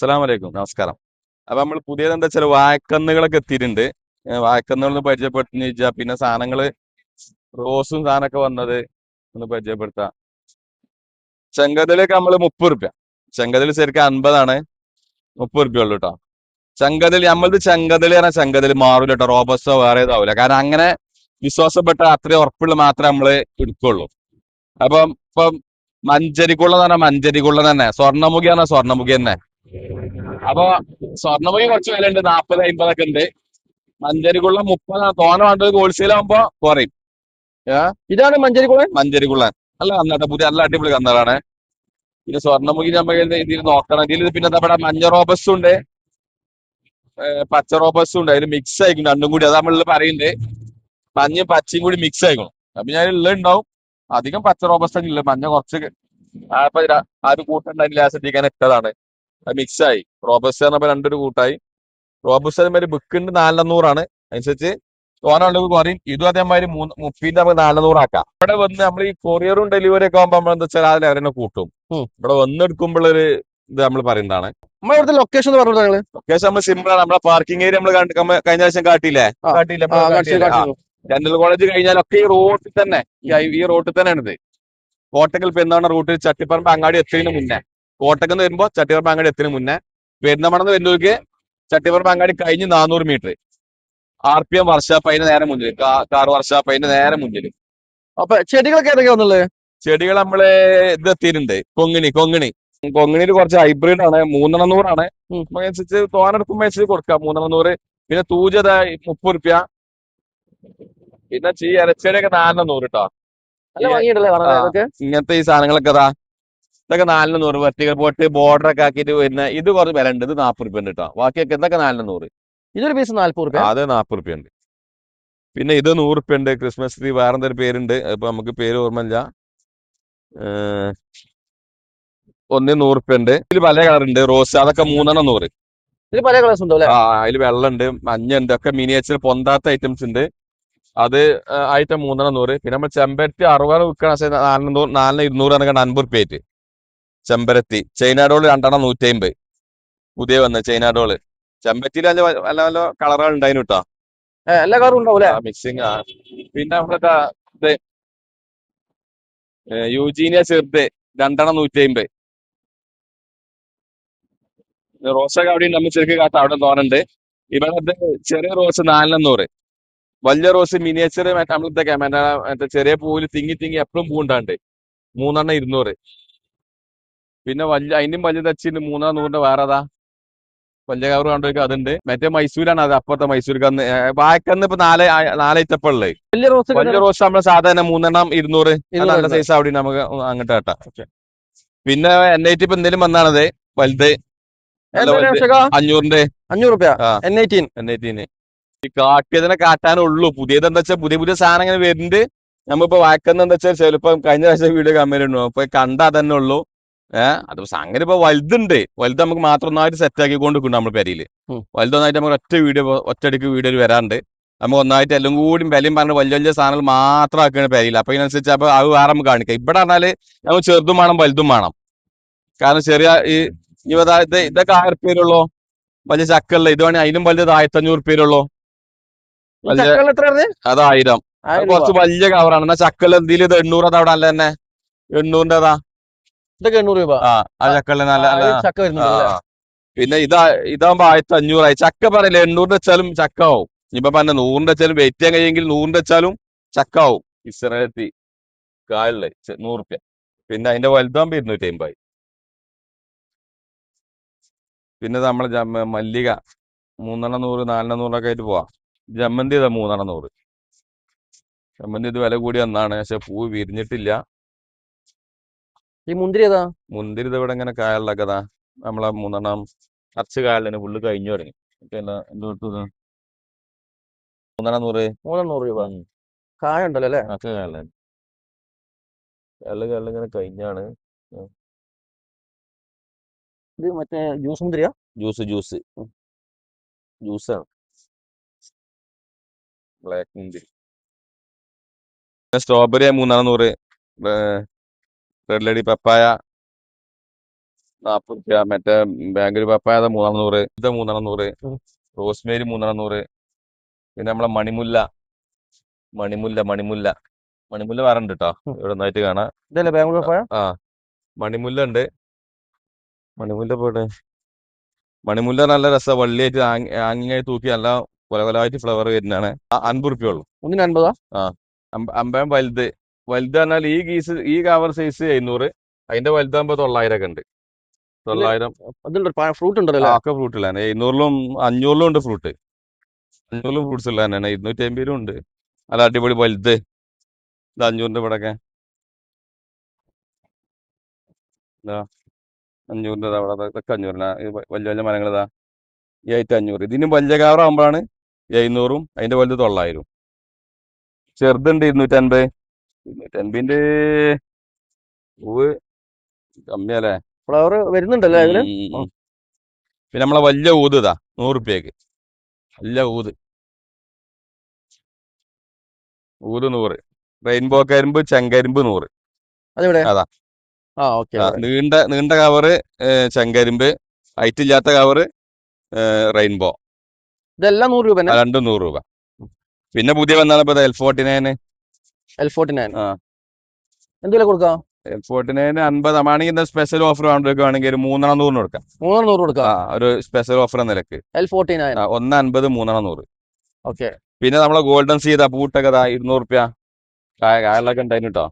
അസ്സലാമു വലൈക്കും നമസ്കാരം. അപ്പൊ നമ്മൾ പുതിയത് എന്താ വെച്ചാൽ വായക്കന്നുകളൊക്കെ എത്തിയിട്ടുണ്ട്. വായക്കന്നുകളൊന്ന് പരിചയപ്പെടുത്തുന്ന ചോദിച്ചാൽ പിന്നെ സാധനങ്ങൾ റോസും സാധനമൊക്കെ വന്നത് ഒന്ന് പരിചയപ്പെടുത്താം. ചെങ്കതിലൊക്കെ നമ്മൾ മുപ്പത് റുപ്യ. ചെങ്കതിൽ ശരിക്കും അൻപതാണ്. മുപ്പത് റുപ്യ ഉള്ളു കേട്ടോ ചെങ്കതിൽ നമ്മളത് ചെങ്കതിൽ പറഞ്ഞാൽ ചെങ്കതിൽ മാറൂല കേട്ടോ റോബസ്റ്റോ വേറെ ഇതാവില്ല കാരണം അങ്ങനെ വിശ്വാസപ്പെട്ട അത്രയും ഉറപ്പുള്ള മാത്രമേ നമ്മൾ എടുക്കുള്ളൂ. അപ്പം ഇപ്പം മഞ്ചരിക്കുള്ള എന്ന് പറഞ്ഞാൽ മഞ്ചരിക്കുള്ള തന്നെ. സ്വർണമുഖി പറഞ്ഞാൽ സ്വർണമുഖി തന്നെ. അപ്പൊ സ്വർണമുഖി കുറച്ച് വില ഉണ്ട് നാപ്പത് അമ്പതൊക്കെ ഉണ്ട്. മഞ്ചരികുള്ള മുപ്പത്. തോന വേണ്ടത് ഹോൾസെയിൽ ആകുമ്പോ കുറയും. ഇതാണ് മഞ്ചരികുള മഞ്ചരികുള അല്ല കന്നാട്ട പുതിയ നല്ല അടിപൊളി കന്നറാണ് പിന്നെ സ്വർണമുഖി നമ്മൾ ഇതിൽ നോക്കണം. ഇതിൽ പിന്നെ നമ്മുടെ മഞ്ഞ റോബസ്റ്റും ഉണ്ട്. പച്ച റോബസ്റ്റും ഉണ്ട്. അതിൽ മിക്സ് ആയിക്കും രണ്ടും കൂടി. അത് നമ്മളിൽ പറയുന്നുണ്ട് മഞ്ഞ പച്ചയും കൂടി മിക്സ് ആയിക്കണം അപ്പൊ ഞാൻ ഉള്ള ഉണ്ടാവും. അധികം പച്ച റോബസ്റ്റ് ഇല്ല. മഞ്ഞ കുറച്ച് ആ ഇപ്പൊ ര- ആ ഒരു കൂട്ടുണ്ടായില്ല ഇട്ടതാണ്. അത് മിക്സ് ആയി റോബസ്റ്റ് പറഞ്ഞപ്പോ രണ്ടൊരു കൂട്ടായി. റോബസ്റ്റ് അതേമാതിരി ബുക്കിന്റെ നാലെണ്ണൂറാണ് അനുസരിച്ച് തോനുള്ളത് കുറയും. ഇതും അതേമാതിരി മൂന്ന് മുപ്പതിന്റെ നമുക്ക് നാലെണ്ണൂറാക്കാം ഇവിടെ വന്ന് നമ്മൾ ഈ കൊറിയറും ഡെലിവറി ഒക്കെ ആകുമ്പോൾ നമ്മൾ എന്താ വെച്ചാൽ അതിൽ അവരെന്നെ കൂട്ടും. ഇവിടെ വന്നെടുക്കുമ്പോഴൊരു ഇത് നമ്മൾ പറയുന്നതാണ്. നമ്മളെ ഇവിടുത്തെ ലൊക്കേഷൻ പറഞ്ഞു ഞങ്ങൾ അത്യാവശ്യം നമ്മൾ സിമ്പിൾ ആണ്. നമ്മളെ പാർക്കിംഗ് ഏരിയ നമ്മൾ കഴിഞ്ഞ പ്രാവശ്യം കാട്ടിയില്ലേ. ജനറൽ കോളേജ് കഴിഞ്ഞാലൊക്കെ ഈ റോഡിൽ തന്നെ. ഈ റോട്ടിൽ ഈ റോഡിൽ തന്നെയാണ് ഇത് കോട്ടക്കൽ പെരുന്നാണ് റൂട്ടിൽ ചട്ടിപ്പറമ്പ് അങ്ങാടി എത്തുന്നതിന് മുന്നേ. കോട്ടക്കൽ നിന്ന് വരുമ്പോ ചട്ടിപ്പറമ്പ് പാങ്ങാടി എത്തിന് മുന്നേ. പെരുന്നമണന്ന് വരുന്നവർക്ക് ചട്ടിപ്പറമ്പ് പാങ്ങാടി കഴിഞ്ഞ് നാനൂറ് metre R P M workshop അതിന്റെ നേരെ മുന്നിൽ കാർ വർഷാപ്പ് അതിന്റെ നേരെ മുന്നിൽ അപ്പൊ ചെടികളൊക്കെ ഏതൊക്കെയാ വന്നുള്ളത് ചെടികൾ നമ്മൾ ഇത് എത്തിയിട്ടുണ്ട് കൊങ്ങിണി കൊങ്ങിണി. കൊങ്ങിണിയിൽ കുറച്ച് ഹൈബ്രിഡ് ആണ്. മൂന്നെണ്ണൂറാണ്. അനുസരിച്ച് തോനെടുക്കുമ്പോ അനുസരിച്ച് കൊടുക്കാം. മൂന്നെണ്ണൂറ് പിന്നെ തൂജത മുപ്പത് റുപ്യ. പിന്നെ ചീ ഇരച്ചടിയൊക്കെ നാലെണ്ണൂറ് കേട്ടോ ഇങ്ങനത്തെ ഈ സാധനങ്ങളൊക്കെ ഇതാ. ഇതൊക്കെ നാലിന് നൂറ് വെർട്ടിക്കൽ പോട്ട് ബോർഡർ ഒക്കെ ആക്കിയിട്ട് വരുന്ന ഇത് കുറച്ച് വില ഉണ്ട്. ഇത് നാൽപ്പത് റുപ്യ ഉണ്ട് കേട്ടോ ബാക്കിയൊക്കെ ഇതൊക്കെ നാലിന് നൂറ് ഇതൊരു പീസ് നാൽപ്പത് റുപ്യ? അതെ നാൽപ്പത് റുപ്യ ഉണ്ട് പിന്നെ ഇത് നൂറ് റുപ്യ ഉണ്ട് ക്രിസ്മസ് ട്രീ വേറെ എന്തൊരു പേരുണ്ട്? ഇപ്പൊ നമുക്ക് പേര് ഓർമ്മയില്ല. ഒന്നേ നൂറ് റുപ്യ ഉണ്ട് ഇതിൽ പല കളർ ഉണ്ട്. റോസ് അതൊക്കെ മൂന്നെണ്ണം നൂറ്. ഇതിൽ പല കളേഴ്സ് ഉണ്ടോ ആ അതിൽ വെള്ളമുണ്ട് മഞ്ഞ ഉണ്ട് ഒക്കെ മിനിയേച്ചർ പൊന്താത്ത ഐറ്റംസ് ഉണ്ട്. അത് ആയിട്ട് മൂന്നെണ്ണം നൂറ്. പിന്നെ നമ്മൾ ചെമ്പരത്തി അറുപത് വിൽക്കണ നാലിന് നാലിന് ഇരുന്നൂറ് എന്നൊക്കെ അൻപത് റുപ്യ ആയിട്ട് ചെമ്പരത്തി. ചൈന ഡോൾ രണ്ടെണ്ണം നൂറ്റി അമ്പത് പുതിയ വന്ന ചൈന ഡോൾ ചെമ്പരത്തിയിൽ നല്ല നല്ല നല്ല കളറുകൾ ഉണ്ടായിരുന്നു കേട്ടോ എല്ലാ കളറും മിക്സിങ് ആ പിന്നെ നമ്മളെ ഇത് യൂജീനിയ ചെറുത് രണ്ടെണ്ണം നൂറ്റി അമ്പത് റോസൊക്കെ അവിടെ നമ്മൾ ചെറുക്കി കാത്ത അവിടെ തോന്നുന്നുണ്ട്. ഇവിടെ ചെറിയ റോസ് നാലിനെണ്ണൂറ്. വലിയ റോസ് മിനിയേച്ചർ മറ്റേ നമ്മളത്തെ മറ്റേ ചെറിയ പൂവിൽ തിങ്ങി തിങ്ങി എപ്പോഴും പൂണ്ടാണ്ട് മൂന്നെണ്ണം ഇരുന്നൂറ്. പിന്നെ വലിയ അതിനും വലിയ തച്ചിണ്ട് മൂന്നാം നൂറിന്റെ വേറെ അതാ വലിയ കവർ കണ്ടോക്ക് അതുണ്ട്. മറ്റേ മൈസൂരാണ് അത് അപ്പുറത്തെ മൈസൂർ അന്ന്. വായക്കന്ന് ഇപ്പൊ നാല് ആ- നാല് ഐറ്റപ്പം വലിയ റോസ് വലിയ റോസ് നമ്മളെ സാധാരണ മൂന്നെണ്ണം ഇരുന്നൂറ്. നല്ല സൈസ് അവിടെ നമുക്ക് അങ്ങോട്ട് കേട്ടാ. പിന്നെ എൻ ഐ ടി ഇപ്പൊ എന്തെങ്കിലും വന്നാണത്. വലുത്. അഞ്ഞൂറിന്റെ. അഞ്ഞൂറ്. എൻ എൻ ഐ ഈ കാട്ടിയതിനെ കാട്ടാനുള്ളൂ പുതിയത് എന്താ വെച്ചാൽ പുതിയ പുതിയ സാധനം ഇങ്ങനെ വരുന്നുണ്ട്. നമ്മളിപ്പോ വാക്കുന്ന എന്താ വെച്ചാൽ ചിലപ്പോ കഴിഞ്ഞ പ്രാവശ്യം വീഡിയോ കമ്മി ഉണ്ടോ അപ്പൊ കണ്ടാ തന്നെ ഉള്ളൂ. ഏഹ് അത് സംഗതി ഇപ്പൊ വലുതുണ്ട്. വലുത് നമുക്ക് മാത്രം ഒന്നായിട്ട് സെറ്റ് ആക്കി കൊണ്ടിരിക്കുന്നു നമ്മൾ പെരയിൽ ഉം. വലുതൊന്നായിട്ട് നമുക്ക് ഒറ്റ വീഡിയോ ഒറ്റയടിക്ക് വീഡിയോ വരാണ്ട് നമുക്ക് ഒന്നായിട്ട് എല്ലാം കൂടി വിലയും പറഞ്ഞ് വലിയ വലിയ സാധനങ്ങൾ മാത്രം ആക്കുകയാണ് പെരയിൽ അപ്പൊ ഇതിനനുസരിച്ച് അപ്പൊ അത് വേറെ നമുക്ക് കാണിക്കാം. ഇവിടെ പറഞ്ഞാൽ നമുക്ക് ചെറുതും വേണം വലുതും വേണം. കാരണം ചെറിയ ഈ ഇവ ഇത് ഇതൊക്കെ ആയിരം പേരുള്ളൂ വലിയ ചക്കല്ല ഇത് വേണേ അതിലും വലുത് ആയിരത്തി അഞ്ഞൂറ് പേരുള്ളൂ വലിയ എത്ര പറഞ്ഞേ? അത് ആയിരം. കുറച്ച് വലിയ കവറാണ് എന്നാ ചക്കല്ല എന്തെങ്കിലും ഇത് എണ്ണൂറ് അത് അവിടെ അല്ല തന്നെ എണ്ണൂറിന്റെ അതാ ഇതൊക്കെ എണ്ണൂറ് രൂപ. ആ ആ ചക്കല്ല നല്ല നല്ല ചക്ക വരുന്നുണ്ട് ആ. പിന്നെ ഇതാ ഇതാകുമ്പോ ആയിരത്തി അഞ്ഞൂറായി ചക്ക പറയില്ല എണ്ണൂറിന്റെ വെച്ചാലും ചക്ക ആവും. ഇപ്പൊ പറഞ്ഞ നൂറിന്റെ വെച്ചാലും വെയിറ്റ് ചെയ്യാൻ കഴിയെങ്കിൽ നൂറിന്റെ വെച്ചാലും ചക്ക ആവും. ഇസ്രായേലത്തി കായല്ലേ നൂറ് റുപ്യ പിന്നെ അതിന്റെ വലുതാകുമ്പോ ഇരുന്നൂറ്റി അമ്പായി പിന്നെ നമ്മളെ മല്ലിക മൂന്നെണ്ണം നൂറ് നാലെണ്ണം നൂറൊക്കെ ആയിട്ട് പോവാ. ജമ്മന്തി ഇതാ മൂന്നെണ്ണം നൂറ്? ജമ്മന്തി ഇത് വില കൂടി വന്നാണ് പക്ഷെ പൂ വിരിഞ്ഞിട്ടില്ല. ഈ മുന്തിരി ഏതാ മുന്തിരി ഇവിടെ ഇങ്ങനെ കായലിലൊക്കെ ഇതാ നമ്മളെ മൂന്നെണ്ണം അറച്ച് കായലിന് ഫുള്ള് കഴിഞ്ഞു തുടങ്ങി? മൂന്നെണ്ണം നൂറ്. രൂപ. കായ ഉണ്ടല്ലോ അല്ലെ? ഇങ്ങനെ കഴിഞ്ഞാണ്. ഇത് മറ്റേ ജ്യൂസ് മുന്തിരിയാ? Juice juice. ജ്യൂസാണ്. ബ്ലാക്ക് മുന്തിരി. സ്ട്രോബെറി മൂന്നെണ്ണം നൂറ്. റെഡ് ലേഡി പപ്പായ നാപ്പത് രൂപ. മറ്റേ ബാംഗ്ലൂർ പപ്പായ മൂന്നെണ്ണം നൂറ് ഇത് മൂന്നെണ്ണം നൂറ് റോസ്മേരി മൂന്നെണ്ണം പിന്നെ നമ്മളെ മണിമുല്ല. മണിമുല്ല മണിമുല്ല. മണിമുല്ല വേറെ ഉണ്ട് കേട്ടോ. ഇവിടെ നന്നായിട്ട് കാണാം. ഇതല്ലേ ബാംഗ്ലൂർ പപ്പായ ആ മണിമുല്ല ഉണ്ട്. മണിമുല്ല പോട്ടെ. മണിമുല്ല നല്ല രസ. വള്ളിയായിട്ട് ആങ്- ആങ്ങിങ്ങായി തൂക്കി നല്ല കൊല കൊലായിട്ട് ഫ്ലവർ വരുന്നതാണ്. ആ- അൻപത് റുപ്യ ഉള്ളു. ഒന്നിന് അൻപതാ? അമ്പ- അമ്പയം വലുത്. വലുത് പറഞ്ഞാൽ ഈ ഗീസ് ഈ കവർ സൈസ് എഴുന്നൂറ് അതിന്റെ വലുതാകുമ്പോ തൊള്ളായിരം ഒക്കെ ഉണ്ട്. തൊള്ളായിരം. ഫ്രൂട്ട് ഉണ്ടല്ലോ ഒക്കെ ഫ്രൂട്ട് ഉള്ളതാണ് എഴുന്നൂറിലും അഞ്ഞൂറിലും ഉണ്ട് ഫ്രൂട്ട് അഞ്ഞൂറിലും ഫ്രൂട്ട്സ് ഇല്ല തന്നെയാണ്. ഇരുന്നൂറ്റി അമ്പതിലും ഉണ്ട്. അല്ല അടിപൊളി വലുത്. ഇത് അഞ്ഞൂറിന്റെ ഇവിടെയൊക്കെ. ഒക്കെ അഞ്ഞൂറിന്റെ ഇതാ അവിടെ ഇതൊക്കെ അഞ്ഞൂറിനാ. വലിയ വലിയ മരങ്ങൾ ഇതാ. ഈ ആയിട്ട് അഞ്ഞൂറ്. ഇതിന് വലിയ കവർ ആകുമ്പോഴാണ് എഴുന്നൂറും അതിന്റെ വലുത് തൊള്ളായിരം ചെറുതുണ്ട് ഇരുന്നൂറ്റി അൻപത് ഇരുന്നൂറ്റി അൻപതിന്റെ പൂവ് കമ്മിയല്ലേ? ഫ്ലവർ വരുന്നുണ്ടല്ലേ അതിൽ. പിന്നെ നമ്മളെ വലിയ ഊത് ഇതാ നൂറ് റുപ്യക്ക്. വലിയ ഊത്. ഊത് നൂറ്. റെയിൻബോ കരിമ്പ് ചെങ്കരിമ്പ് നൂറ്. അതാ. നീണ്ട നീണ്ട കവറ് ചെങ്കരിമ്പ് ഹൈറ്റ് ഇല്ലാത്ത കവറ് റെയിൻബോ. ഇതെല്ലാം നൂറ് രൂപ രണ്ടും നൂറ് രൂപ. പിന്നെ പുതിയ വന്നാണ് ഇപ്പൊ L forty nine L forty nine ആ. എന്തെങ്കിലും കൊടുക്കാം? എൽ അൻപത്. ആണെങ്കിൽ സ്പെഷ്യൽ ഓഫർ വേണമെങ്കിൽ ഒരു മൂന്നെണ്ണം നൂറിന് കൊടുക്കാം. മൂന്നെണ്ണം നൂറ് കൊടുക്കാം? ഒരു സ്പെഷ്യൽ ഓഫർ എന്ന നിലയ്ക്ക്. എൽ ഫോർട്ടി നയൻ ഒന്ന് അൻപത് മൂന്നെണ്ണം നൂറ്. ഓക്കെ. പിന്നെ നമ്മളെ ഗോൾഡൻ സീത പൂട്ടൊക്കെ ഇതാ ഇരുന്നൂറ് റുപ്യ. കായ കായലൊക്കെ ഉണ്ടായിരുന്നു കേട്ടോ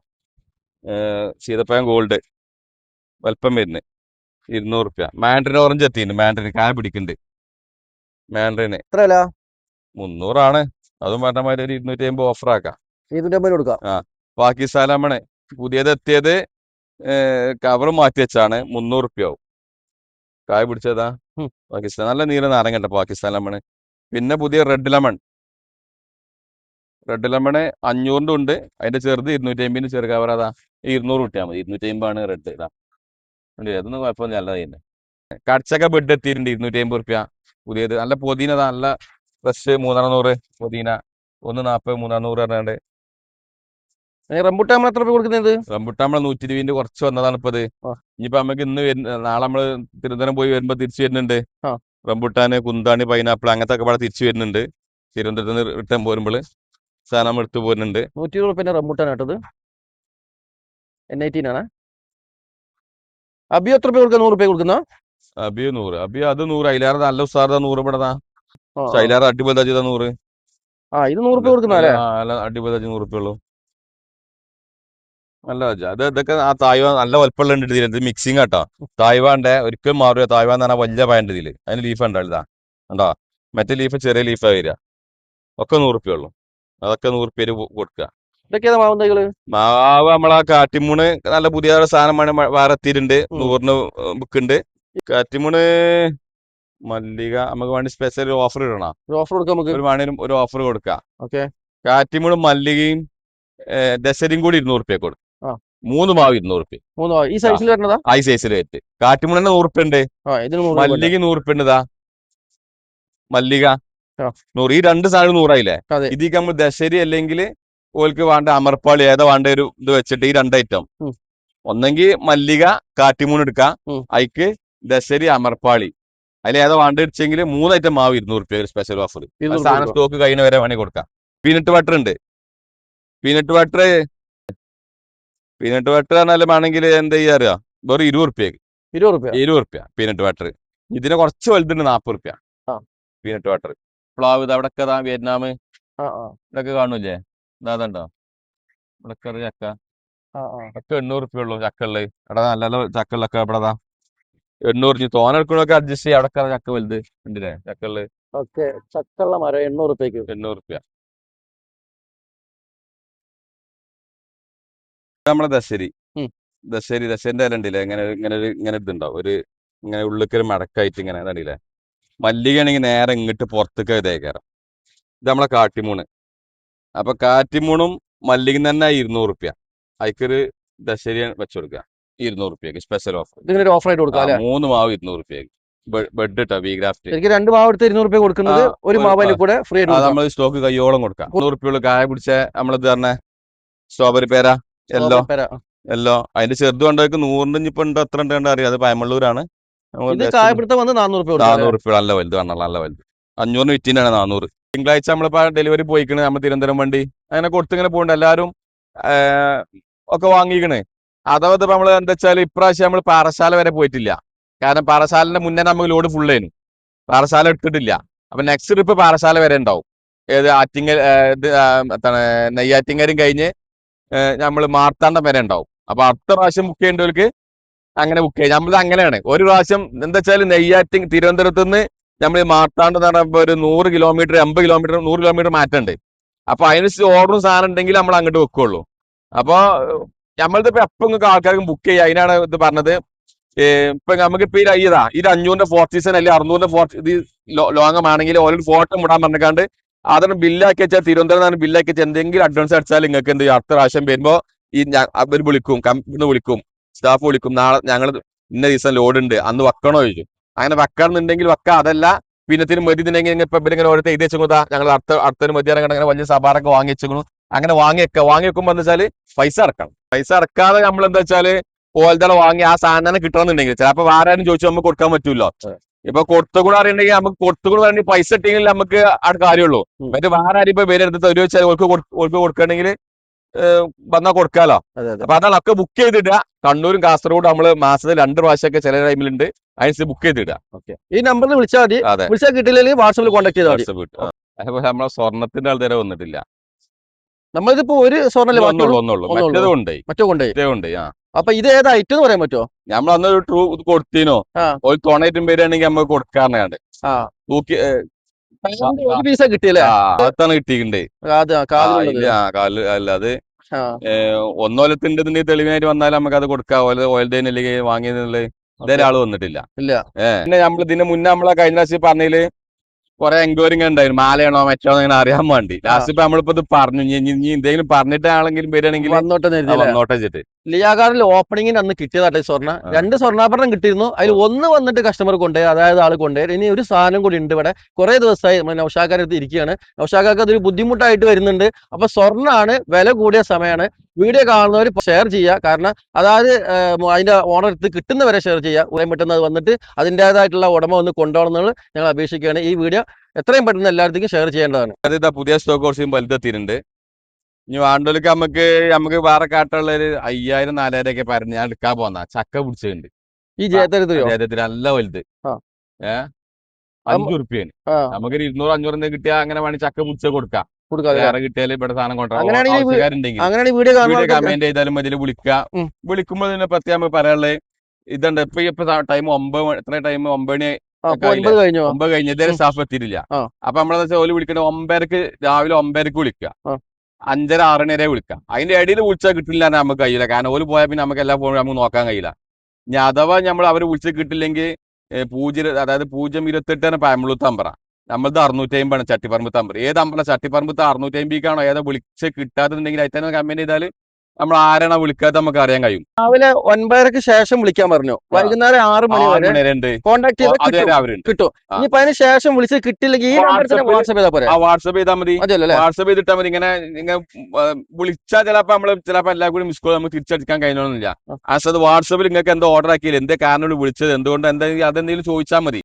സീതപ്പഴം ഗോൾഡ് വലുപ്പം വരുന്നത് ഇരുന്നൂറ് റുപ്യ. മാൻഡ്രിൻ ഓറഞ്ച് എത്തിയിട്ടുണ്ട് മാൻഡ്രിൻ കായ പിടിക്കുന്നുണ്ട് മാൻഡ്രിന് എത്ര മുന്നൂറാണ്. അതും പറഞ്ഞ മാതിരി ഒരു ഇരുന്നൂറ്റി അമ്പത് ഓഫർ ആക്കാം. അമ്പത് കൊടുക്കാം പാകിസ്ഥാൻ ലെമണ് പുതിയത് എത്തിയത് കവർ മാറ്റി വെച്ചാണ്. മുന്നൂറ് റുപ്യ ആവും കായ പിടിച്ചതാ? പാകിസ്ഥാൻ നല്ല നീല നാരങ്ങ പാകിസ്ഥാൻ ലെമണ് പിന്നെ പുതിയ റെഡ് ലെമൺ. റെഡ് ലെമണ് അഞ്ഞൂറിന്റെ ഉണ്ട്. അതിന്റെ ചെറുത് ഇരുന്നൂറ്റി അമ്പതിന് ചെറു കവർ അതാ. ഇരുന്നൂറ് കിട്ടിയാൽ മതി. ഇരുന്നൂറ്റി അമ്പതാണ് റെഡ് ഇതാ. അതൊന്നും കുഴപ്പമൊന്നും നല്ലത് തന്നെ കടച്ചക്ക ബെഡ് എത്തിയിട്ടുണ്ട് ഇരുന്നൂറ്റി അമ്പത് റുപ്യ പുതിയത് നല്ല പൊതിന ഇതാ, നല്ല ഫ്രഷ് മൂന്നെണ്ണം നൂറ് പൊതിന. ഒന്ന് നാൽപ്പത് മൂന്നെണ്ണം നൂറ് പറഞ്ഞാണ്ട് റംബുട്ടാൻ നമ്മൾ എത്ര രൂപ കൊടുക്കുന്നത് റംബുട്ടാൻ നമ്മൾ നൂറ്റി ഇരുപതിന്റെ കുറച്ച് വന്നതാണ് ഇപ്പത് അത് ഇനിയിപ്പോ നമുക്ക് ഇന്ന് നാളെ നമ്മൾ തിരുവനന്തപുരം പോയി വരുമ്പോ തിരിച്ചു വരുന്നുണ്ട്. റംബുട്ടാന് കുന്താണി പൈനാപ്പിൾ അങ്ങനത്തെ ഒക്കെ പാടെ തിരിച്ചു വരുന്നുണ്ട്. തിരുവനന്തപുരത്ത് നിന്ന് റിട്ടേൺ പോരുമ്പോൾ സാധനം എടുത്തു പോരുന്നുണ്ട്. നൂറ്റി ഇരുപത് റുപ്യ റംബുട്ടാൻ കേട്ടത്. എൻ ഐറ്റീൻ ആണ്. അബിയോ എത്ര രൂപ കൊടുക്കുക നൂറ് രൂപ കൊടുക്കുന്ന? അബിയോ നൂറ്. അബിയോ അത് നൂറ്. അതിലാറ് നല്ല ഉസാറത നൂറ് ഇവിടെതാ. അതിലേറെ അടിപൊളി നൂറ്. ആ ഇത് നൂറ് രൂപ കൊടുക്കുന്ന അടിപൊളി നൂറ് ഉള്ളൂ. നല്ല. അത് ഇതൊക്കെ ആ തായ്വാൻ നല്ല വലുപ്പമുള്ള ഉണ്ട് ഇതിൽ ഇത് മിക്സിങ് കേട്ടോ തായ്വാന്റെ ഒരിക്കലും മാറുക തായ്വാൻ എന്ന് പറഞ്ഞാൽ വലിയ പായണ്ട് ഇതിൽ അതിന് ലീഫ് ഉണ്ടാവില്ല ഉണ്ടോ മറ്റേ ലീഫ് ചെറിയ ലീഫാ വരിക ഒക്കെ നൂറുപ്യ ഉള്ളു. അതൊക്കെ നൂറുപ്യ കൊടുക്കുക ഇതൊക്കെയാണ് മാവ് തൈകൾ മാവ് നമ്മളെ കാറ്റിമൂണ് നല്ല പുതിയ ഒരു സാധനമാണ് വേറെ എത്തിയിട്ടുണ്ട്. നൂറിന് ബുക്ക് ഉണ്ട് കാറ്റിമൂണ് മല്ലിക നമുക്ക് വേണ്ടി സ്പെഷ്യൽ ഓഫർ ഇടണം? ഒരു ഓഫർ കൊടുക്കാം നമുക്ക്. ഒരു വേണേലും ഒരു ഓഫർ കൊടുക്കാം. ഓക്കെ. കാറ്റിമൂണും മല്ലികയും ദശരിയും കൂടി ഇരുന്നൂറ് റുപ്യ കൊടുക്കും. മൂന്ന് മാവ് ഇരുന്നൂറ് റുപ്യ മൂന്ന് മാവ്. ഈ സൈസിൽ വരുന്നതാ? ഈ സൈസിൽ വെച്ച് കാറ്റുമുണ്ണ നൂറ് റുപ്യ ഉണ്ട്. ആ. മല്ലിക നൂറ് റുപ്യ ഉണ്ടതാ മല്ലിക ആ. നൂറ്. ഈ രണ്ട് സാധനം നൂറായില്ലേ. ഇതിക്ക് നമ്മൾ ദശരി അല്ലെങ്കിൽ ഓൽക്ക് വേണ്ട അമർപ്പാളി ഏതാ വേണ്ട ഒരു ഇത് വെച്ചിട്ട് ഈ രണ്ട് ഐറ്റം. ഒന്നെങ്കിൽ മല്ലിക കാറ്റിമൂൺ എടുക്കാം. അയക്ക് ദശരി അമർപ്പാളി. അതിൽ ഏതാ വേണ്ട വെച്ചെങ്കിൽ മൂന്ന് ഐറ്റം മാവ് ഇരുന്നൂറ് റുപ്യ ഒരു സ്പെഷ്യൽ ഓഫർ സാധനം സ്റ്റോക്ക് കഴിഞ്ഞ വരെ വേണമെങ്കിൽ കൊടുക്കാം. പീനട്ട് വാട്ടർ ഉണ്ട്. പീനട്ട് ബട്ടർ പീനട്ട് ബട്ടർ പറഞ്ഞാൽ വേണമെങ്കിൽ എന്താ ചെയ്യാ അറിയാ? വെറും ഇരുപത് റുപ്യക്ക് ഇരുപത് രൂപ ഇരുപത് റുപ്യ പീനട്ട് ബട്ടർ ഇതിന് കുറച്ച് വലുതുണ്ട് നാപ്പത് റുപ്യ. പീനട്ട് ബട്ടർ പ്ലാവ് ഇത് അവിടെ ഒക്കെ വിയറ്റ്നാം. ആ ആ. ഇതൊക്കെ കാണൂലേ ഇതാണ്ടോ ഇവിടെ ചക്ക. ഒക്കെ എണ്ണൂറ് റുപ്യ ഉള്ളൂ ചക്കുള്ളത് അവിടെ നല്ല നല്ല ചക്കളിലൊക്കെ ഇവിടെ എണ്ണൂറ് തോന എടുക്കണമൊക്കെ അഡ്ജസ്റ്റ് ചെയ്യാം. അവിടെ ചക്ക വലുത്. ഉണ്ടല്ലേ ഓക്കെ. ചക്കുള്ള മരം എണ്ണൂറ് റുപ്യക്ക് എണ്ണൂറ് റുപ്യ നമ്മളെ ദശരി. ദശരി ദശേന്റെ ഇല ഉണ്ടല്ലേ ഇങ്ങനെ ഇങ്ങനെ ഒരു ഇങ്ങനെ ഇതുണ്ടാവും. ഒരു ഇങ്ങനെ ഉള്ളിക്കൊരു മടക്കായിട്ട് ഇങ്ങനെ ഇതണ്ടില്ലേ മല്ലികയാണെങ്കിൽ നേരെ ഇങ്ങോട്ട് പുറത്തേക്ക് ഇതേക്കാരം ഇത് നമ്മളെ കാട്ടിമൂണ്. അപ്പൊ കാറ്റിമൂണും മല്ലിക തന്നെ ഇരുന്നൂറ് റുപ്യ. അതിക്കൊരു ദശരി വെച്ച് കൊടുക്കുക. ഇരുന്നൂറ് റുപ്യക്ക് സ്പെഷ്യൽ ഓഫർ ഓഫർ ആയിട്ട് കൊടുക്കാം മൂന്ന് മാവ് ഇരുന്നൂറ് റുപ്യക്ക്. ബെഡ് ഇട്ടാ വി ഗ്രാഫ്റ്റ് എനിക്ക് രണ്ട് മാവ് എടുത്ത് ഇരുന്നൂറ് റുപ്യ കൊടുക്കുന്നത് ഒരു ഒരു- മാവ് കൂടെ ഫ്രീ നമ്മൾ സ്റ്റോക്ക് കയ്യോളം കൊടുക്കാം. നൂറ് റുപ്യ കായ പിടിച്ച നമ്മളിത് പറഞ്ഞ? സ്ട്രോബെറി പേര? യെല്ലോ Strawberry എല്ലോ. അതിന്റെ ചെറുത് കൊണ്ടോക്ക് നൂറിന് ഇപ്പൊ ഉണ്ടോ എത്ര ഉണ്ട് കണ്ടാ അറിയാം. അത് പയമള്ളൂരാണ്. വന്ന് നാനൂറ് രൂപ നാനൂറ് രൂപ നല്ല വലുത് കാണണം നല്ല വലുത്. അഞ്ഞൂറിന് വിറ്റിനാണ് നാനൂറ് തിങ്കളാഴ്ച നമ്മളിപ്പോ ഡെലിവറി പോയിക്കണ് നമ്മൾ തിരുവനന്തപുരം വണ്ടി. അങ്ങനെ കൊടുത്തിങ്ങനെ പോകണ്ട എല്ലാരും ഒക്കെ വാങ്ങിക്കണ്. അഥവാ ഇപ്പൊ നമ്മൾ എന്താ വെച്ചാൽ ഇപ്രാവശ്യം നമ്മൾ പാറശാല വരെ പോയിട്ടില്ല. കാരണം പാറശാലിന്റെ മുന്നേ നമുക്ക് ലോഡ് ആയിരുന്നു. പാറശാല എടുത്തിട്ടില്ല. അപ്പൊ നെക്സ്റ്റ് ട്രിപ്പ് പാറശാല വരെ ഉണ്ടാവും. ഏത് ആറ്റിങ്ങൽ നെയ്യാറ്റിങ്ങരും കഴിഞ്ഞ് നമ്മൾ മാർത്താണ്ഡം വരെ ഉണ്ടാവും. അപ്പൊ അടുത്ത പ്രാവശ്യം ബുക്ക് ചെയ്യേണ്ടവർക്ക് അങ്ങനെ ബുക്ക് ചെയ്യാം. നമ്മൾ അങ്ങനെയാണ്. ഒരു പ്രാവശ്യം എന്താ വെച്ചാൽ നെയ്യാറ്റി തിരുവനന്തപുരത്ത് നിന്ന് നമ്മൾ മാർത്താണ്ഡം എന്ന് പറയുമ്പോൾ ഒരു നൂറ് കിലോമീറ്റർ അമ്പത് കിലോമീറ്റർ നൂറ് കിലോമീറ്റർ മാറ്റമുണ്ട് അപ്പൊ അതിനനുസരിച്ച് ഓർഡറും സാധനം ഉണ്ടെങ്കിൽ നമ്മൾ അങ്ങോട്ട് വെക്കുള്ളൂ. അപ്പൊ നമ്മളിത് ഇപ്പൊ എപ്പം ആൾക്കാർക്ക് ബുക്ക് ചെയ്യാം. അതിനാണ് ഇത് പറഞ്ഞത്. ഇപ്പൊ നമുക്ക് ഇപ്പൊ ഈ ഇതാ ഇത് അഞ്ഞൂറിന്റെ ഫോർട്ടീസൺ അല്ലെങ്കിൽ അറുന്നൂറിന്റെ ഫോർട്ടി ഇത് ലോങ്ങമാണെങ്കിൽ ഓൾറെഡി ഫോട്ടോ ഇടാൻ പറഞ്ഞിക്കാണ്ട് അതൊന്ന് ബില്ലാക്കി വെച്ചാൽ തിരുവനന്തപുരം ബില്ലാക്കി വെച്ചാൽ എന്തെങ്കിലും അഡ്വാൻസ് അടിച്ചാൽ നിങ്ങൾക്ക് എന്ത്? അടുത്ത പ്രാവശ്യം വരുമ്പോ ഈ അവർ വിളിക്കും കമ്പനി വിളിക്കും സ്റ്റാഫ് വിളിക്കും നാളെ ഞങ്ങൾ ഇന്ന ദിവസം ലോഡ് ഉണ്ട് അന്ന് വെക്കണോ ചോദിക്കും. അങ്ങനെ വെക്കണമെന്നുണ്ടെങ്കിൽ വെക്കാം അതല്ല പിന്നത്തിന് മതി ഇതിനെങ്കിൽ ഇപ്പൊ ഇവരിങ്ങനെ ഓരോ എഴുതി വെച്ചാ ഞങ്ങൾ അടുത്ത അടുത്തൊരു മതി അങ്ങനെ വലിയ സഭാറൊക്കെ വാങ്ങി വെച്ചു അങ്ങനെ വാങ്ങി വെക്കുക വാങ്ങി വെക്കുമ്പോൾ എന്താ വെച്ചാൽ പൈസ അടക്കണം. പൈസ അടക്കാതെ നമ്മൾ എന്താ വെച്ചാൽ ഓൽതള വാങ്ങി ആ സാധനം കിട്ടണമെന്നുണ്ടെങ്കിൽ ചിലപ്പോ വേറെ ആരും ചോദിച്ചു നമുക്ക് കൊടുക്കാൻ പറ്റൂലോ ഇപ്പൊ കൊടുത്തുകൂടെ അറിയണ്ടെങ്കിൽ നമുക്ക് കൊടുത്തുകൂടെ പറഞ്ഞ പൈസ ഇട്ടെങ്കിൽ നമുക്ക് ആ കാര്യമുള്ളൂ. മറ്റേ വേറെ ആരും ഇപ്പൊ പേര് എടുത്ത് ഒരു വെച്ചാൽ ഓർക്ക് ഓൾക്ക് ഓർക്ക് കൊടുക്കണമെങ്കിൽ വന്നാൽ കൊടുക്കാലോ. അപ്പൊ അതാണ് ഒക്കെ ബുക്ക് ചെയ്തിടുക. കണ്ണൂരും കാസർഗോഡ് നമ്മൾ മാസത്തിൽ രണ്ട് പ്രാവശ്യമൊക്കെ ചില ടൈമിലുണ്ട്. അതിനനുസരിച്ച് ബുക്ക് ചെയ്തിടുക. ഈ നമ്പറിൽ വിളിച്ചാൽ മതി. വിളിച്ചാൽ കിട്ടില്ലെങ്കിൽ വാട്സാപ്പിൽ കോൺടാക്ട് ചെയ്താൽ മതി. അതേപോലെ നമ്മളെ സ്വർണത്തിന്റെ ആൾ തരെ വന്നിട്ടില്ല. നമ്മളിതിപ്പോ ഒരു സ്വർണല്ലേ മറ്റോ അപ്പൊ ഇത് ഏതാ ഐറ്റം എന്ന് പറയാൻ പറ്റുമോ നമ്മൾ അന്നൊരു ട്രൂ കൊടുത്തീനോ. ഒരു പേര് പേരാണെങ്കിൽ നമുക്ക് കൊടുക്കാറുണ്ട് തൂക്കി പീസ കിട്ടിയല്ലേ? അതാണ് കിട്ടിയിട്ടുണ്ട് കാൽ ഒന്നോലത്തിന്റെ തെളിവിനായിട്ട് വന്നാൽ നമുക്ക് അത് കൊടുക്കാം. ഓല ഓയിൽതേന് അല്ലെങ്കിൽ വാങ്ങിയതിനുള്ള ഇതേ ആൾ വന്നിട്ടില്ല. ഇല്ല. പിന്നെ നമ്മൾ ഇതിന് മുന്നേ നമ്മളെ കഴിഞ്ഞ പ്രാവശ്യം പറഞ്ഞതിൽ കുറെ എൻക്വയറിങ് ഉണ്ടായിരുന്നു മാലയാണോ മെച്ചോ ഇങ്ങനെ അറിയാൻ വേണ്ടി. ലാസ്റ്റ് ഇപ്പൊ നമ്മളിപ്പോ ഇത് പറഞ്ഞു. ഇനി എന്തെങ്കിലും പറഞ്ഞിട്ടാണെങ്കിലും വരികയാണെങ്കിൽ വന്നോട്ടെ വന്നോട്ടെ വെച്ചിട്ട് ലിയാകാറിൽ ഓപ്പണിങ്ങിന് അന്ന് കിട്ടിയതാട്ടെ സ്വർണ. രണ്ട് സ്വർണാഭരണം കിട്ടിയിരുന്നു. അതിൽ ഒന്ന് വന്നിട്ട് കസ്റ്റമർ കൊണ്ടുപോയി അതായത് ആൾ കൊണ്ടുപോയി. ഇനി ഒരു സാധനം കൂടി ഉണ്ട് ഇവിടെ. കുറെ ദിവസമായി നമ്മൾ നൌഷാക്കാരത്ത് ഇരിക്കുകയാണ്. നൗഷാക്കാർക്ക് അതൊരു ബുദ്ധിമുട്ടായിട്ട് വരുന്നുണ്ട്. അപ്പൊ സ്വർണമാണ് വില കൂടിയ സമയമാണ് വീഡിയോ കാണുന്നവർ ഷെയർ ചെയ്യുക. കാരണം അതായത് അതിന്റെ ഓണർ എടുത്ത് കിട്ടുന്നവരെ ഷെയർ ചെയ്യുക. ഉടൻ പെട്ടെന്ന് അത് വന്നിട്ട് അതിന്റെതായിട്ടുള്ള ഉടമ ഒന്ന് കൊണ്ടുപോകണമെന്ന് ഞങ്ങൾ അപേക്ഷിക്കുകയാണ്. ഈ വീഡിയോ എത്രയും പെട്ടെന്ന് എല്ലായിടത്തേക്കും ഷെയർ ചെയ്യേണ്ടതാണ്. അതായത് പുതിയ സ്റ്റോക്ക് കുറച്ചും വലുതെത്തിയിട്ടുണ്ട്. ഇനി വാണ്ടോലിക്ക് നമുക്ക് നമുക്ക് വേറെ കാട്ടുള്ള ഒരു അയ്യായിരം നാലായിരം ഒക്കെ പറഞ്ഞു ഞാൻ എടുക്കാൻ പോന്ന. ചക്ക പിടിച്ചിട്ടുണ്ട്. ഈ അദ്ദേഹത്തിന് നല്ല വലുത്. ഏ? അഞ്ചു ആ. നമുക്കൊരു ഇരുന്നൂറ് അഞ്ഞൂറ് കിട്ടിയാൽ അങ്ങനെ വേണമെങ്കിൽ ചക്ക പിടിച്ച കൊടുക്കാം. വേറെ കിട്ടിയാൽ ഇവിടെ സാധനം കൊണ്ടുവരാം കമന്റ് ചെയ്താലും മതി വിളിക്കുക ഉം. വിളിക്കുമ്പോൾ ഇതിനെ പറ്റി നമുക്ക് പറയാനുള്ളത് ഇതുണ്ട്. ഇപ്പൊ ഇപ്പൊ ടൈം ഒമ്പത് എത്ര ടൈം? ഒമ്പത് ഒമ്പത് കഴിഞ്ഞ. സ്റ്റാഫ് എത്തിയിട്ടില്ല. അപ്പൊ നമ്മളെന്താ വെച്ചാൽ ഓൽ വിളിക്കണ ഒമ്പതരക്ക് രാവിലെ ഒമ്പതരക്ക് വിളിക്കുക. അഞ്ചര ആറര വരെ വിളിക്കാം. അതിന്റെ ഇടയിൽ വിളിച്ചാൽ കിട്ടില്ല നമുക്ക് കഴിയില്ല. കാരണം ഓൽ പോയാൽ പിന്നെ നമുക്ക് എല്ലാ ഫോണും നമുക്ക് നോക്കാൻ കഴിയില്ല. ഇനി അഥവാ നമ്മൾ അവർ വിളിച്ച് കിട്ടില്ലെങ്കിൽ പൂജ്യം അതായത് പൂജ്യം ഇരുപത്തെട്ടാണ് പാമ്പളൂത്ത് തമ്പറ നമ്മളത് അറുന്നൂറ്റി അമ്പതാണ് ചട്ടിപ്പറമ്പത്ത് അമ്പറ. ഏത് അമ്പല അറുന്നൂറ്റി അമ്പിക്കാണോ ഏതാ വിളിച്ച് കിട്ടാത്തുണ്ടെങ്കിൽ അതിൽ തന്നെ കമ്പനി ചെയ്താൽ നമ്മൾ ആരാണോ വിളിക്കാത്ത നമുക്ക് അറിയാൻ കഴിയും. രാവിലെ ഒൻപതരക്ക് ശേഷം വിളിക്കാൻ പറഞ്ഞു. വൈകുന്നേരം ആറ് മണി വരെ കോൺടാക്ട് ചെയ്ത് കിട്ടും. ഇനിയിപ്പോ അതിന് ശേഷം വിളിച്ച് കിട്ടില്ലെങ്കിൽ ഈ വാട്സാപ്പിൽ- ചെയ്താൽ പോരെ. വാട്സപ്പ് ചെയ്താൽ മതി. വാട്സപ്പ് ചെയ്തിട്ടാൽ മതി. ഇങ്ങനെ ഇങ്ങനെ വിളിച്ചാൽ ചിലപ്പോ നമ്മൾ ചിലപ്പോ എല്ലാ കൂടി മിസ് കോൾ നമുക്ക് തിരിച്ചടിക്കാൻ കഴിയണമെന്നില്ല അത് വാട്സപ്പിൽ നിങ്ങൾക്ക് എന്തോ ഓർഡർ ആക്കിയില്ല? എന്തേ കാരണം വിളിച്ചത്? എന്തുകൊണ്ട്? എന്തെങ്കിലും അതെന്തെങ്കിലും ചോദിച്ചാൽ മതി.